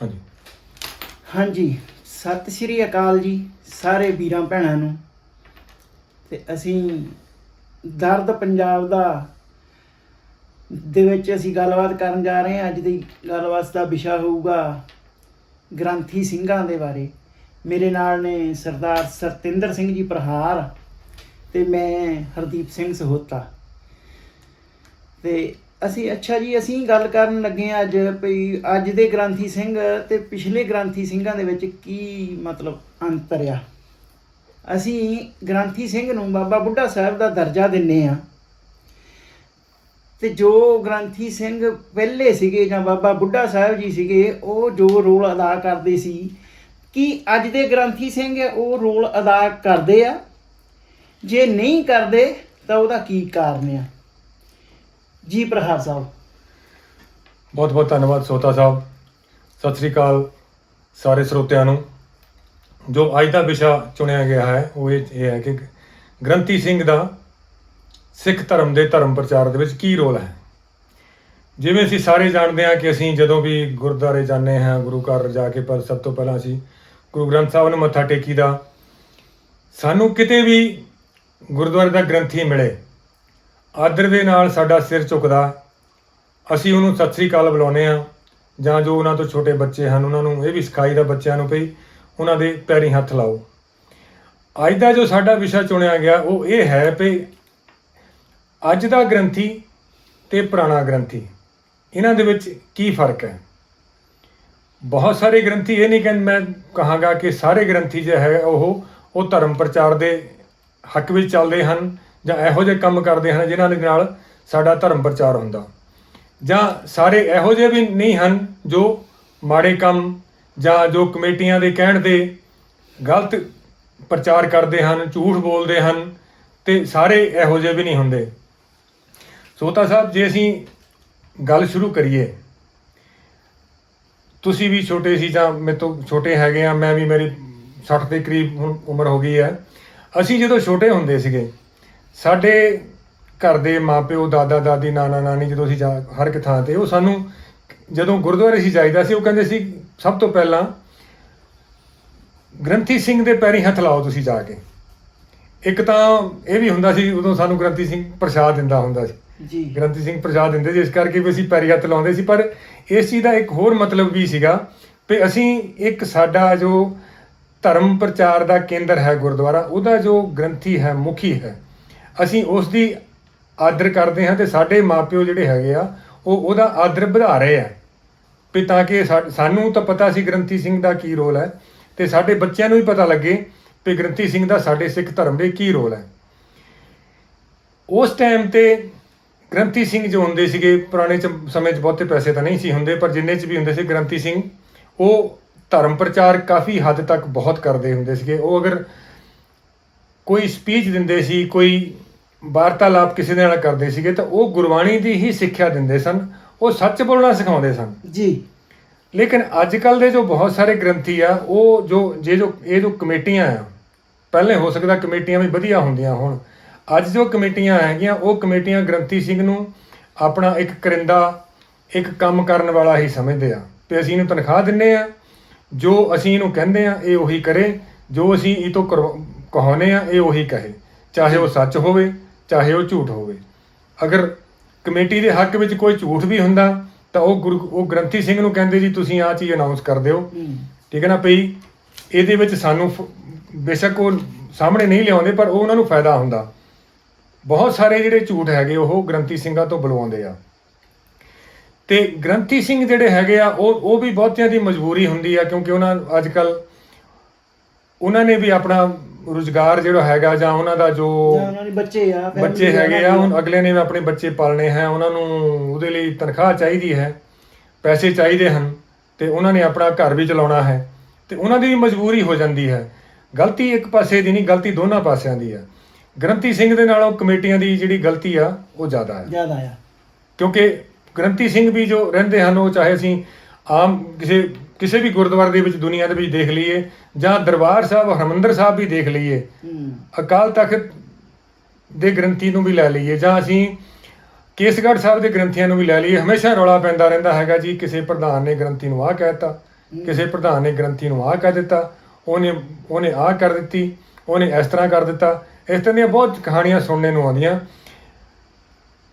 ਹਾਂਜੀ। ਹਾਂਜੀ, ਸਤਿ ਸ਼੍ਰੀ ਅਕਾਲ ਜੀ ਸਾਰੇ ਵੀਰਾਂ ਭੈਣਾਂ ਨੂੰ। ਤੇ ਅਸੀਂ ਦਰਦ ਪੰਜਾਬ ਦਾ, ਦੇ ਵਿੱਚ ਅਸੀਂ ਗੱਲਬਾਤ ਕਰਨ ਜਾ ਰਹੇ ਹਾਂ। ਅੱਜ ਦੀ ਗੱਲਬਾਤ ਦਾ ਵਿਸ਼ਾ ਹੋਊਗਾ ਗ੍ਰੰਥੀ ਸਿੰਘਾਂ ਦੇ ਬਾਰੇ। ਮੇਰੇ ਨਾਲ ਨੇ ਸਰਦਾਰ ਸਰਤਿੰਦਰ ਸਿੰਘ ਜੀ ਪ੍ਰਹਾਰ ਤੇ ਮੈਂ ਹਰਦੀਪ ਸਿੰਘ ਸਹੋਤਾ। ਤੇ ਅਸੀਂ, ਅੱਛਾ ਜੀ, ਅਸੀਂ ਗੱਲ ਕਰਨ ਲੱਗੇ ਹਾਂ ਅੱਜ ਵੀ ਅੱਜ ਦੇ ਗ੍ਰੰਥੀ ਸਿੰਘ ਤੇ ਪਿਛਲੇ ਗ੍ਰੰਥੀ ਸਿੰਘਾਂ ਦੇ ਵਿੱਚ ਕੀ ਮਤਲਬ ਅੰਤਰ ਆ? ਅਸੀਂ ਗ੍ਰੰਥੀ ਸਿੰਘ ਨੂੰ ਬਾਬਾ ਬੁੱਢਾ ਸਾਹਿਬ ਦਾ ਦਰਜਾ ਦਿੰਨੇ ਆ ਤੇ ਜੋ ਗ੍ਰੰਥੀ ਸਿੰਘ ਪਹਿਲੇ ਸੀਗੇ ਜਾਂ ਬਾਬਾ ਬੁੱਢਾ ਸਾਹਿਬ ਜੀ ਸੀਗੇ, ਉਹ ਜੋ ਰੋਲ ਅਦਾ ਕਰਦੇ ਸੀ, ਕੀ ਅੱਜ ਦੇ ਗ੍ਰੰਥੀ ਸਿੰਘ ਉਹ ਰੋਲ ਅਦਾ ਕਰਦੇ ਆ? ਜੇ ਨਹੀਂ ਕਰਦੇ, ਤਾਂ ਉਹਦਾ ਕੀ ਕਾਰਨ ਆ? ਜੀ ਪ੍ਰਹਾਰ ਸਾਹਿਬ। ਬਹੁਤ ਬਹੁਤ ਧੰਨਵਾਦ ਸੋਤਾ ਸਾਹਿਬ। ਸਤਿ ਸ੍ਰੀ ਅਕਾਲ ਸਾਰੇ ਸਰੋਤਿਆਂ ਨੂੰ। ਜੋ ਅੱਜ ਦਾ ਵਿਸ਼ਾ ਚੁਣਿਆ ਗਿਆ ਹੈ, ਉਹ ਇਹ ਹੈ ਕਿ ਗ੍ਰੰਥੀ ਸਿੰਘ ਦਾ ਸਿੱਖ ਧਰਮ ਦੇ ਧਰਮ ਪ੍ਰਚਾਰ ਦੇ ਵਿੱਚ ਕੀ ਰੋਲ ਹੈ? ਜਿਵੇਂ ਅਸੀਂ ਸਾਰੇ ਜਾਣਦੇ ਹਾਂ ਕਿ ਅਸੀਂ ਜਦੋਂ ਵੀ ਗੁਰਦੁਆਰੇ ਜਾਂਦੇ ਹਾਂ, ਗੁਰੂ ਘਰ ਜਾ ਕੇ, ਪਰ ਸਭ ਤੋਂ ਪਹਿਲਾਂ ਅਸੀਂ ਗੁਰੂ ਗ੍ਰੰਥ ਸਾਹਿਬ ਨੂੰ ਮੱਥਾ ਟੇਕੀਦਾ। ਸਾਨੂੰ ਕਿਤੇ ਵੀ ਗੁਰਦੁਆਰੇ ਦਾ ਗ੍ਰੰਥੀ ਮਿਲੇ ਆਦਰ ਦੇ ਨਾਲ ਸਾਡਾ ਸਿਰ ਝੁਕਦਾ। ਅਸੀਂ ਉਹਨੂੰ ਸਤਿ ਸ੍ਰੀ ਅਕਾਲ ਬੁਲਾਉਂਦੇ ਆ ਜਾਂ ਜੋ ਉਹਨਾਂ ਤੋਂ ਛੋਟੇ ਬੱਚੇ ਹਨ, ਉਹਨਾਂ ਨੂੰ ਇਹ ਵੀ ਸਿਖਾਈ ਦਾ ਬੱਚਿਆਂ ਨੂੰ ਭਈ ਉਹਨਾਂ ਦੇ ਪੈਰੀ ਹੱਥ ਲਾਓ। ਅੱਜ ਦਾ ਜੋ ਸਾਡਾ ਵਿਸ਼ਾ ਚੁਣਿਆ ਗਿਆ, ਉਹ ਇਹ ਹੈ ਭਈ ਅੱਜ ਦਾ ਗ੍ਰੰਥੀ ਤੇ ਪੁਰਾਣਾ ਗ੍ਰੰਥੀ। ਇਹਨਾਂ ਦੇ ਵਿੱਚ ਕੀ ਫ਼ਰਕ ਹੈ? ਬਹੁਤ ਸਾਰੇ ਗ੍ਰੰਥੀ ਇਹ ਨਹੀਂ ਕਹਿੰਦੇ, ਮੈਂ ਕਹਾਂਗਾ ਕਿ ਸਾਰੇ ਗ੍ਰੰਥੀ ਜੋ ਹੈ ਉਹ ਉਹ ਧਰਮ ਪ੍ਰਚਾਰ ਦੇ ਹੱਕ ਵਿੱਚ ਚੱਲਦੇ ਹਨ। ਜਾਂ ਇਹੋ ਜਿਹੇ ਕੰਮ ਕਰਦੇ ਹਨ ਜਿਨ੍ਹਾਂ ਦੇ ਨਾਲ ਸਾਡਾ ਧਰਮ ਪ੍ਰਚਾਰ ਹੁੰਦਾ। ਜਾਂ ਸਾਰੇ ਇਹੋ ਜਿਹੇ ਵੀ ਨਹੀਂ ਹਨ ਜੋ ਮਾੜੇ ਕੰਮ ਜਾਂ ਜੋ ਕਮੇਟੀਆਂ ਦੇ ਕਹਿਣ ਤੇ ਗਲਤ ਪ੍ਰਚਾਰ ਕਰਦੇ ਹਨ, ਝੂਠ ਬੋਲਦੇ ਹਨ ਤੇ ਸਾਰੇ ਇਹੋ ਜਿਹੇ ਵੀ ਨਹੀਂ ਹੁੰਦੇ। ਸੋਤਾ ਸਾਹਿਬ, ਜੇ ਅਸੀਂ ਗੱਲ ਸ਼ੁਰੂ ਕਰੀਏ, ਤੁਸੀਂ ਵੀ ਛੋਟੇ ਸੀ ਜਾਂ ਮੇਰੇ ਤੋਂ ਛੋਟੇ ਹੈਗੇ ਆ, ਮੈਂ ਵੀ ਮੇਰੀ 60 ਦੇ ਕਰੀਬ ਹੁਣ ਉਮਰ ਹੋ ਗਈ ਹੈ। ਅਸੀਂ ਜਦੋਂ ਛੋਟੇ ਹੁੰਦੇ ਸੀਗੇ ਸਾਡੇ ਘਰ ਦੇ ਮਾਪਿਓ ਦਾਦਾ ਦਾਦੀ ਨਾਨਾ ਨਾਨੀ ਜਦੋਂ ਅਸੀਂ ਜਾ- ਹਰ ਇੱਕ ਥਾਂ ਤੇ ਉਹ ਸਾਨੂੰ ਜਦੋਂ ਗੁਰਦੁਆਰੇ ਸੀ ਜਾਈਦਾ ਸੀ ਉਹ ਕਹਿੰਦੇ ਸੀ ਸਭ ਤੋਂ ਪਹਿਲਾਂ ਗ੍ਰੰਥੀ ਸਿੰਘ ਦੇ ਪੈਰੀਂ ਹੱਥ ਲਾਓ ਤੁਸੀਂ ਜਾ ਕੇ। ਇੱਕ ਤਾਂ ਇਹ ਵੀ ਹੁੰਦਾ ਸੀ ਉਦੋਂ ਸਾਨੂੰ ਗ੍ਰੰਥੀ ਸਿੰਘ ਪ੍ਰਸ਼ਾਦ ਦਿੰਦਾ ਹੁੰਦਾ ਸੀ। ਜੀ। ਗ੍ਰੰਥੀ ਸਿੰਘ ਪ੍ਰਸ਼ਾਦ ਦਿੰਦੇ ਸੀ ਇਸ ਕਰਕੇ ਵੀ ਅਸੀਂ ਪੈਰੀ ਹੱਥ ਲਾਉਂਦੇ ਸੀ। ਪਰ ਇਸ ਚੀਜ਼ ਦਾ ਇੱਕ ਹੋਰ ਮਤਲਬ ਵੀ ਸੀਗਾ ਵੀ ਅਸੀਂ ਇੱਕ ਸਾਡਾ ਜੋ ਧਰਮ ਪ੍ਰਚਾਰ ਦਾ ਕੇਂਦਰ ਹੈ ਗੁਰਦੁਆਰਾ ਉਹਦਾ ਜੋ ਗ੍ਰੰਥੀ ਹੈ ਮੁਖੀ ਹੈ ਅਸੀਂ ਉਸ ਦੀ ਆਦਰ ਕਰਦੇ ਹਾਂ ਤੇ ਸਾਡੇ ਮਾਪਿਓ ਜਿਹੜੇ ਹੈਗੇ ਆ, ਉਹ ਉਹਦਾ ਆਦਰ ਵਧਾ ਰਹੇ ਆ। ਵੀ ਤਾਂ ਕਿ ਸਾ- ਸਾਨੂੰ ਤਾਂ ਪਤਾ ਸੀ ਗ੍ਰੰਥੀ ਸਿੰਘ ਦਾ ਕੀ ਰੋਲ ਹੈ ਤੇ ਸਾਡੇ ਬੱਚਿਆਂ ਨੂੰ ਵੀ ਪਤਾ ਲੱਗੇ ਵੀ ਗ੍ਰੰਥੀ ਸਿੰਘ ਦਾ ਸਾਡੇ ਸਿੱਖ ਧਰਮ ਦੇ ਕੀ ਰੋਲ ਹੈ। ਉਸ ਟਾਈਮ ਤੇ ਗ੍ਰੰਥੀ ਸਿੰਘ ਜੋ ਹੁੰਦੇ ਸੀਗੇ, ਪੁਰਾਣੇ ਚ- ਸਮੇਂ 'ਚ ਬਹੁਤੇ ਪੈਸੇ ਤਾਂ ਨਹੀਂ ਸੀ ਹੁੰਦੇ, ਪਰ ਜਿੰਨੇ 'ਚ ਵੀ ਹੁੰਦੇ ਸੀ ਗ੍ਰੰਥੀ ਸਿੰਘ, ਉਹ ਧਰਮ ਪ੍ਰਚਾਰ ਕਾਫੀ ਹੱਦ ਤੱਕ ਬਹੁਤ ਕਰਦੇ ਹੁੰਦੇ ਸੀਗੇ। ਉਹ ਅਗਰ ਕੋਈ ਸਪੀਚ ਦਿੰਦੇ ਸੀ ਕੋਈ ਵਾਰਤਾਲਾਪ ਕਿਸੇ ਦੇ ਨਾਲ ਕਰਦੇ ਸੀਗੇ ਤਾਂ ਉਹ ਗੁਰਬਾਣੀ ਦੀ ਹੀ ਸਿੱਖਿਆ ਦਿੰਦੇ ਸਨ ਉਹ ਸੱਚ ਬੋਲਣਾ ਸਿਖਾਉਂਦੇ ਸਨ। ਜੀ। ਲੇਕਿਨ ਅੱਜ ਕੱਲ ਦੇ ਜੋ ਬਹੁਤ ਸਾਰੇ ਗ੍ਰੰਥੀ ਆ ਉਹ ਜੋ ਜੇ ਜੋ ਇਹ ਜੋ ਕਮੇਟੀਆਂ ਆ ਪਹਿਲੇ ਹੋ ਸਕਦਾ ਕਮੇਟੀਆਂ ਵੀ ਵਧੀਆ ਹੁੰਦੀਆਂ ਹੁਣ ਅੱਜ ਜੋ ਕਮੇਟੀਆਂ ਹੈਗੀਆਂ ਉਹ ਕਮੇਟੀਆਂ ਗ੍ਰੰਥੀ ਸਿੰਘ ਨੂੰ ਆਪਣਾ ਇੱਕ ਕਰਿੰਦਾ ਇੱਕ ਕੰਮ ਕਰਨ ਵਾਲਾ ਹੀ ਸਮਝਦੇ ਆ। ਤੇ ਅਸੀਂ ਇਹਨੂੰ ਤਨਖਾਹ ਦਿੰਨੇ ਆ ਜੋ ਅਸੀਂ ਇਹਨੂੰ ਕਹਿੰਦੇ ਆ ਇਹ ਉਹੀ ਕਰੇ ਜੋ ਅਸੀਂ ਇਹ ਤੋਂ ਕਹਾਉਂਦੇ ਆ ਇਹ ਉਹੀ ਕਹੇ। ਚਾਹੇ ਉਹ ਸੱਚ ਹੋਵੇ ਚਾਹੇ ਉਹ ਝੂਠ ਹੋਵੇ। ਅਗਰ ਕਮੇਟੀ ਦੇ ਹੱਕ ਵਿੱਚ ਕੋਈ ਝੂਠ ਵੀ ਹੁੰਦਾ ਤਾਂ ਉਹ ਗੁਰੂ ਉਹ ਗ੍ਰੰਥੀ ਸਿੰਘ ਨੂੰ ਕਹਿੰਦੇ ਜੀ ਤੁਸੀਂ ਆਹ ਚੀਜ਼ ਅਨਾਉਂਸ ਕਰ ਦਿਓ। ਠੀਕ ਹੈ ਨਾ ਭਈ? ਇਹਦੇ ਵਿੱਚ ਸਾਨੂੰ ਬੇਸ਼ੱਕ ਉਹ ਸਾਹਮਣੇ ਨਹੀਂ ਲਿਆਉਂਦੇ ਪਰ ਉਹ ਉਹਨਾਂ ਨੂੰ ਫਾਇਦਾ ਹੁੰਦਾ। ਬਹੁਤ ਸਾਰੇ ਜਿਹੜੇ ਝੂਠ ਹੈਗੇ ਉਹ ਗ੍ਰੰਥੀ ਸਿੰਘਾਂ ਤੋਂ ਬੁਲਵਾਉਂਦੇ ਆ। ਤੇ ਗ੍ਰੰਥੀ ਸਿੰਘ ਜਿਹੜੇ ਹੈਗੇ ਆ ਉਹ ਉਹ ਵੀ ਬਹੁਤਿਆਂ ਦੀ ਮਜਬੂਰੀ ਹੁੰਦੀ ਆ ਕਿਉਂਕਿ ਉਹਨਾਂ ਅੱਜ ਕੱਲ ਉਹਨਾਂ ਨੇ ਵੀ ਆਪਣਾ ਰੁਜ਼ਗਾਰ ਜਿਹੜਾ ਹੈਗਾ ਜਾਂ ਉਹਨਾਂ ਦਾ ਜੋ ਜਾਂ ਉਹਨਾਂ ਦੇ ਬੱਚੇ ਆ family ਬੱਚੇ ਹੈਗੇ ਆ ਉਹਨਾਂ ਹੁਣ ਅਗਲੇ ਨੇ ਆਪਣੇ ਬੱਚੇ ਪਾਲਣੇ ਹੈ ਉਹਨਾਂ ਨੂੰ ਉਹਦੇ ਲਈ ਤਨਖਾਹ ਚਾਹੀਦੀ ਹੈ ਪੈਸੇ ਚਾਹੀਦੇ ਹਨ ਤੇ ਉਹਨਾਂ ਨੇ ਆਪਣਾ ਘਰ ਵੀ ਚਲਾਉਣਾ ਹੈ ਤੇ ਉਹਨਾਂ ਦੀ ਵੀ ਮਜਬੂਰੀ ਹੋ ਜਾਂਦੀ ਹੈ। ਗਲਤੀ ਇੱਕ ਪਾਸੇ ਦੀ ਨਹੀਂ ਗਲਤੀ ਦੋਨਾਂ ਪਾਸਿਆਂ ਦੀ ਹੈ। ਗ੍ਰੰਥੀ ਸਿੰਘ ਦੇ ਨਾਲੋਂ ਕਮੇਟੀਆਂ ਦੀ ਜਿਹੜੀ ਗਲਤੀ ਆ ਉਹ ਜ਼ਿਆਦਾ ਹੈ। ਜ਼ਿਆਦਾ ਆ। ਕਿਉਂਕਿ ਗ੍ਰੰਥੀ ਸਿੰਘ ਵੀ ਜੋ ਰਹਿੰਦੇ ਹਨ ਉਹ ਚਾਹੇ ਅਸੀਂ ਆਮ ਕਿਸੇ ਕਿਸੇ ਵੀ ਗੁਰਦੁਆਰੇ ਦੇ ਵਿੱਚ ਦੁਨੀਆ ਦੇ ਵਿੱਚ ਦੇਖ ਲਈਏ ਜਾਂ ਦਰਬਾਰ ਸਾਹਿਬ ਹਰਮੰਦਰ ਸਾਹਿਬ ਵੀ ਦੇਖ ਲਈਏ ਅਕਾਲ ਤਖਤ ਦੇ ਗ੍ਰੰਥੀ ਨੂੰ ਵੀ ਲੈ ਲਈਏ ਜਾਂ ਅਸੀਂ ਕੇਸਗੜ੍ਹ ਸਾਹਿਬ ਦੇ ਗ੍ਰੰਥੀਆਂ ਨੂੰ ਵੀ ਲੈ ਲਈਏ ਹਮੇਸ਼ਾ ਰੌਲਾ ਪੈਂਦਾ ਰਹਿੰਦਾ ਹੈਗਾ ਜੀ ਕਿਸੇ ਪ੍ਰਧਾਨ ਨੇ ਗ੍ਰੰਥੀ ਨੂੰ ਆਹ ਕਹਿਤਾ ਕਿਸੇ ਪ੍ਰਧਾਨ ਨੇ ਗ੍ਰੰਥੀ ਨੂੰ ਆਹ ਕਹਿ ਦਿੱਤਾ ਉਹਨੇ ਉਹਨੇ ਆਹ ਕਰ ਦਿੱਤੀ ਉਹਨੇ ਇਸ ਤਰ੍ਹਾਂ ਕਰ ਦਿੱਤਾ ਇਸ ਤਰ੍ਹਾਂ ਦੀਆਂ ਬਹੁਤ ਕਹਾਣੀਆਂ ਸੁਣਨੇ ਨੂੰ ਆਉਂਦੀਆਂ।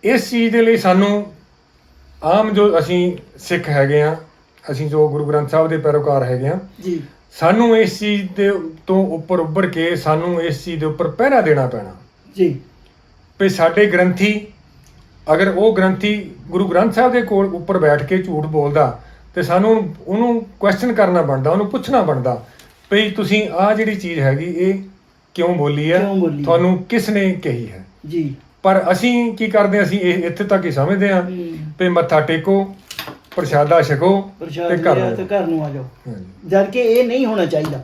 ਇਸ ਚੀਜ਼ ਦੇ ਲਈ ਸਾਨੂੰ ਆਮ ਜੋ ਅਸੀਂ ਸਿੱਖ ਹੈਗੇ ਆ ਅਸੀਂ ਜੋ ਗੁਰੂ ਗ੍ਰੰਥ ਸਾਹਿਬ ਦੇ ਪੈਰੋਕਾਰ ਹੈਗੇ ਆ ਜੀ ਸਾਨੂੰ ਇਸ ਚੀਜ਼ ਦੇ ਤੋਂ ਉੱਪਰ ਉੱਭਰ ਕੇ ਸਾਨੂੰ ਇਸ ਚੀਜ਼ ਦੇ ਉੱਪਰ ਪਹਿਰਾ ਦੇਣਾ ਪੈਣਾ ਜੀ ਵੀ ਸਾਡੇ ਗ੍ਰੰਥੀ ਅਗਰ ਉਹ ਗ੍ਰੰਥੀ ਗੁਰੂ ਗ੍ਰੰਥ ਸਾਹਿਬ ਦੇ ਕੋਲ ਉੱਪਰ ਬੈਠ ਕੇ ਝੂਠ ਬੋਲਦਾ ਤੇ ਸਾਨੂੰ ਉਹਨੂੰ ਕੁਐਸਚਨ ਕਰਨਾ ਬਣਦਾ ਉਹਨੂੰ ਪੁੱਛਣਾ ਬਣਦਾ ਵੀ ਤੁਸੀਂ ਆਹ ਜਿਹੜੀ ਚੀਜ਼ ਹੈਗੀ ਇਹ ਕਿਉਂ ਬੋਲੀ ਹੈ ਕਿਉਂ ਬੋਲੀ ਹੈ? ਤੁਹਾਨੂੰ ਕਿਸ ਨੇ ਕਹੀ ਹੈ ਜੀ ਪਰ ਅਸੀਂ ਕੀ ਕਰਦੇ ਹਾਂ? ਅਸੀਂ ਇਹ ਇੱਥੇ ਤੱਕ ਹੀ ਸਮਝਦੇ ਹਾਂ ਹੂੰ। ਵੀ ਮੱਥਾ ਟੇਕੋ ਪ੍ਰਸ਼ਾਦਾ ਛਕੋ ਪ੍ਰਸ਼ਾਦ ਤੇ ਘਰ ਲਿਆ ਨੂੰ ਤੇ ਘਰ ਨੂੰ ਆ ਜਾਓ। ਹਾਂਜੀ। ਜਦ ਕਿ ਇਹ ਨਹੀਂ ਹੋਣਾ ਚਾਹੀਦਾ।